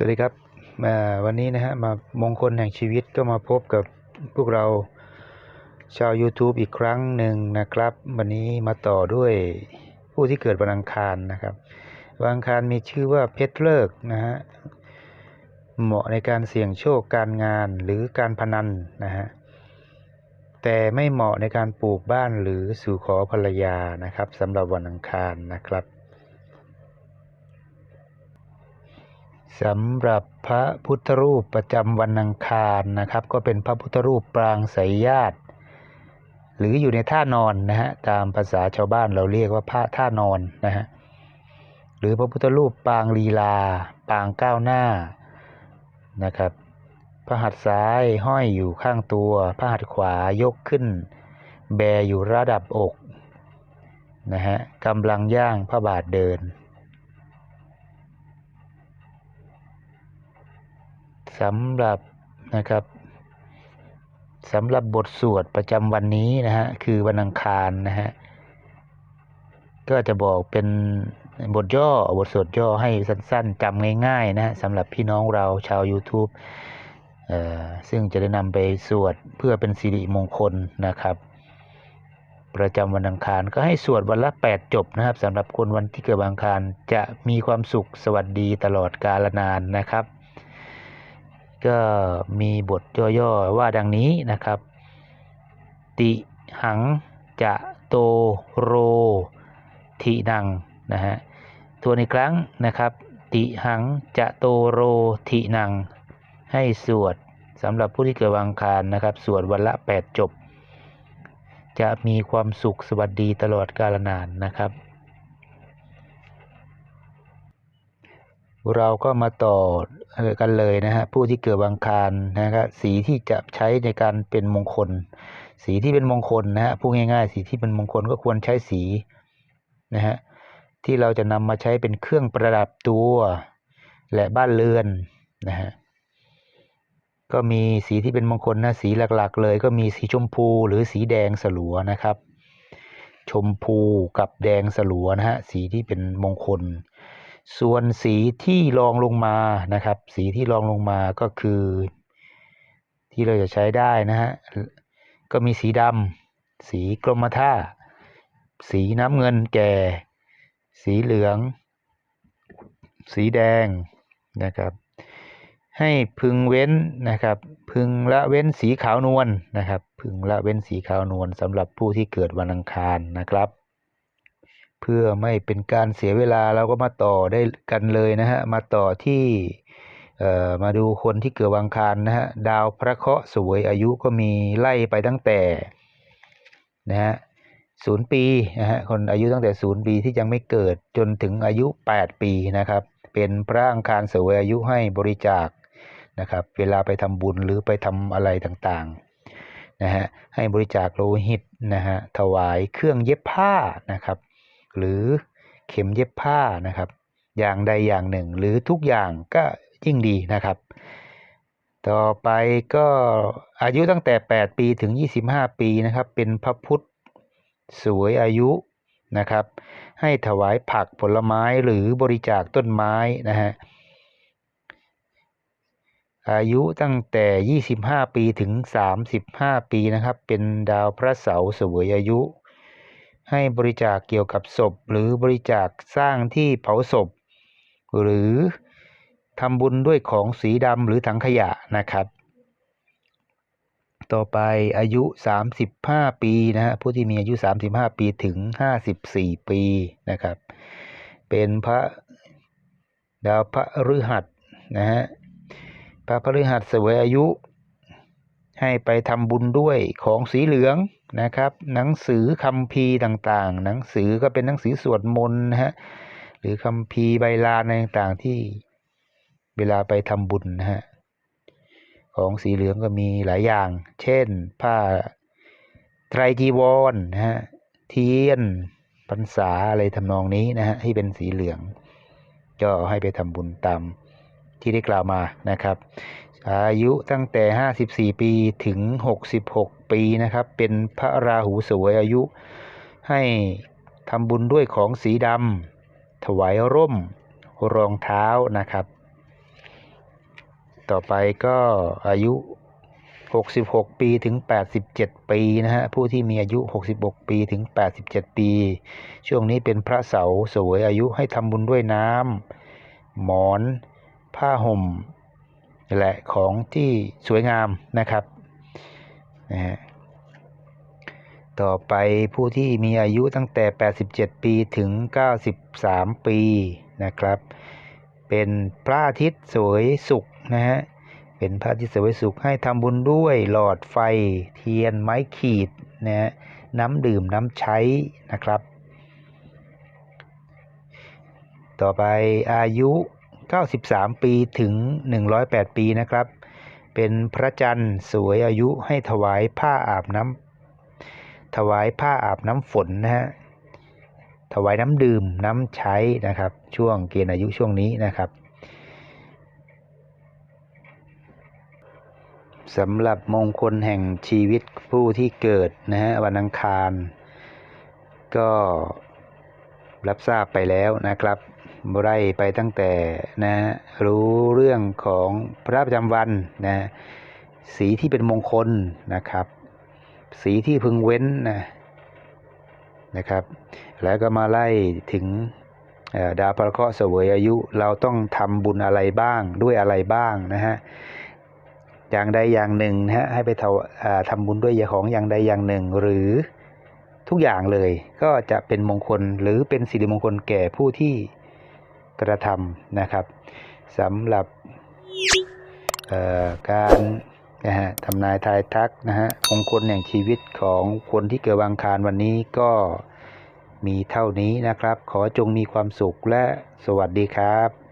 สวัสดีครับวันนี้นะฮะมามงคลแห่งชีวิตก็มาพบกับพวกเราชาว YouTube อีกครั้งหนึ่งนะครับ วันนี้มาต่อด้วยผู้ที่เกิดวันอังคารนะครับวันอังคารมีชื่อว่าเพชรเลิกนะฮะเหมาะในการเสี่ยงโชคการงานหรือการพนันนะฮะแต่ไม่เหมาะในการปลูกบ้านหรือสู่ขอภรรยานะครับสำหรับวันอังคารนะครับ สำหรับพระพุทธรูปประจำวันอังคารนะครับ ก็เป็นพระพุทธรูปปรางไสยญาติ หรืออยู่ในท่านอนนะฮะตามภาษาชาวบ้านเราเรียกว่าพระท่านอนนะฮะหรือพระพุทธรูปปางลีลา ปางก้าวหน้านะครับพระหัตถ์ซ้ายห้อยอยู่ข้างตัว พระหัตถ์ขวายกขึ้น แบอยู่ระดับอกนะฮะกำลังย่างพระบาทเดิน สำหรับนะครับสำหรับบทสวดประจำวันนี้นะฮะคือวันอังคารนะฮะก็จะบอกเป็นบทย่อบทสวดย่อให้สั้นๆจำง่ายๆนะฮะสำหรับพี่น้องเราชาว YouTube เอ่อซึ่งจะได้นำไปสวดเพื่อเป็นสิริมงคลนะครับ ประจำวันอังคารก็ให้สวดวันละ 8 จบนะครับสำหรับคนวันที่เกิดวันอังคารจะมีความสุขสวัสดีตลอดกาลนานนะครับ ก็มีบทย่อๆว่าดังนี้นะครับ ติหังจะโตโรทินังนะฮะทวนอีกครั้งนะครับ ติหังจะโตโรทินัง ให้สวดสำหรับผู้ที่เกิดวังคารนะครับ สวดวันละ 8 จบ จะมีความสุขสวัสดีตลอดกาลนานนะครับ เราก็มาต่อกันเลยนะฮะผู้ที่เกิดวังคารนะครับสีที่จะใช้ในการเป็นมงคล สีที่เป็นมงคลนะฮะพูดง่ายๆ สีที่เป็นมงคลก็ควรใช้สีนะฮะที่เราจะนำมาใช้เป็นเครื่องประดับตัวและบ้านเรือนนะฮะก็มีสีที่เป็นมงคลนะสีหลักๆ เลย ก็มีสีชมพูหรือสีแดงสลัวนะครับ ชมพูกับแดงสลัวนะฮะสีที่เป็นมงคล ส่วนสีที่รองลงมานะครับ สีที่รองลงมาก็คือ ที่เราจะใช้ได้นะฮะก็มีสีดำสีกรมท่า สีน้ำเงินแก่ สีเหลือง สีแดงนะครับ ให้พึงเว้นนะครับ พึงละเว้นสีขาวนวลนะครับ พึงละเว้นสีขาวนวลสำหรับผู้ที่เกิดวันอังคารนะครับ เพื่อไม่เป็นการเสียเวลาเราก็มาต่อได้กันเลยนะฮะมาต่อที่เอ่อมาดูคนที่เกิดวังคารนะฮะดาวพระเคราะห์สวยอายุก็มีไล่ไปตั้งแต่นะฮะศูนย์ปีนะฮะคนอายุตั้งแต่ศูนย์ปีที่ยังไม่เกิดจนถึงอายุ 8 ปีนะครับ เป็นพระอังคารสวยอายุให้บริจาคนะครับ เวลาไปทำบุญหรือไปทำอะไรต่างๆนะฮะให้บริจาคโลหิตนะฮะถวายเครื่องเย็บผ้านะครับ หรือเข็มเย็บผ้านะครับ อย่างใดอย่างหนึ่ง หรือทุกอย่างก็ยิ่งดีนะครับ ต่อไปก็อายุตั้งแต่ 8 ปีถึง 25 ปีนะครับ เป็นพระพุทธสวยอายุนะครับ ให้ถวายผักผลไม้หรือบริจาคต้นไม้นะฮะอายุตั้งแต่ 25 ปีถึง 35 ปีนะครับ เป็นดาวพระเสาร์สวยอายุ ให้บริจาคเกี่ยวกับศพ หรือบริจาคสร้างที่เผาศพ หรือทำบุญด้วยของสีดำหรือถังขยะนะครับ ต่อไปอายุ 35 ปีนะฮะผู้ที่มีอายุ 35 ปีถึง 54 ปีนะครับ เป็นพระดาวพระฤหัสนะฮะพระพฤหัสเสวยอายุ ให้ไปทำบุญด้วยของสีเหลือง นะครับ หนังสือคัมภีร์ต่างๆ หนังสือก็เป็นหนังสือสวดมนต์นะฮะหรือคัมภีร์ใบลานต่างๆที่เวลาไปทำบุญนะฮะของสีเหลืองก็มีหลายอย่าง เช่น ผ้าไตรจีวรนะฮะเทียนพรรษาอะไรทำนองนี้นะฮะที่เป็นสีเหลือง ก็ให้ไปทำบุญตามที่ได้กล่าวมานะครับ อายุตั้งแต่ 54 ปีถึง 66 ปีนะครับ เป็นพระราหูสวยอายุ ให้ทำบุญด้วยของสีดำถวายร่มรองเท้านะครับ ต่อไปก็อายุ 66 ปีถึง 87 ปีนะฮะผู้ที่มีอายุ 66 ปีถึง 87 ปี ช่วงนี้เป็นพระเสาร์สวยอายุให้ทำบุญด้วยน้ำหมอน ผ้าห่มและของที่สวยงามนะครับ นะฮะต่อไปผู้ที่มีอายุตั้งแต่ 87 ปีถึง 93 ปีนะครับ เป็นพระอาทิตย์สวยสุขนะฮะเป็นพระอาทิตย์สวยสุขให้ทำบุญด้วยหลอดไฟเทียนไม้ขีดนะฮะน้ำดื่มน้ำใช้นะครับ ต่อไปอายุ 93 ปีถึง 108 ปีนะครับ เป็นพระจันทร์สวยอายุให้ถวายผ้าอาบน้ำถวายผ้าอาบน้ำฝนนะฮะถวายน้ำดื่มน้ำใช้นะครับ ช่วงเกณฑ์อายุช่วงนี้นะครับสำหรับมงคลแห่งชีวิตผู้ที่เกิดนะฮะวันอังคาร ก็รับทราบไปแล้วนะครับ ไล่ไปตั้งแต่นะรู้เรื่องของพระประจำวันนะสีที่เป็นมงคลนะครับ สีที่พึงเว้นนะนะครับ แล้วก็มาไล่ถึงดาวพระเคราะห์เสวยอายุเราต้องทำบุญอะไรบ้างด้วยอะไรบ้างนะฮะอย่างใดอย่างหนึ่งนะฮะให้ไปทำอ่าบุญด้วยของอย่างใดอย่างหนึ่ง หรือทุกอย่างเลยก็จะเป็นมงคลหรือเป็นสิริมงคลแก่ผู้ที่ กระทำนะครับสำหรับการนะฮะทำนายทายทักนะฮะมงคลแห่งชีวิตของคนที่เกิดวังคารวันนี้ก็มีเท่านี้นะครับ ขอจงมีความสุขและสวัสดีครับ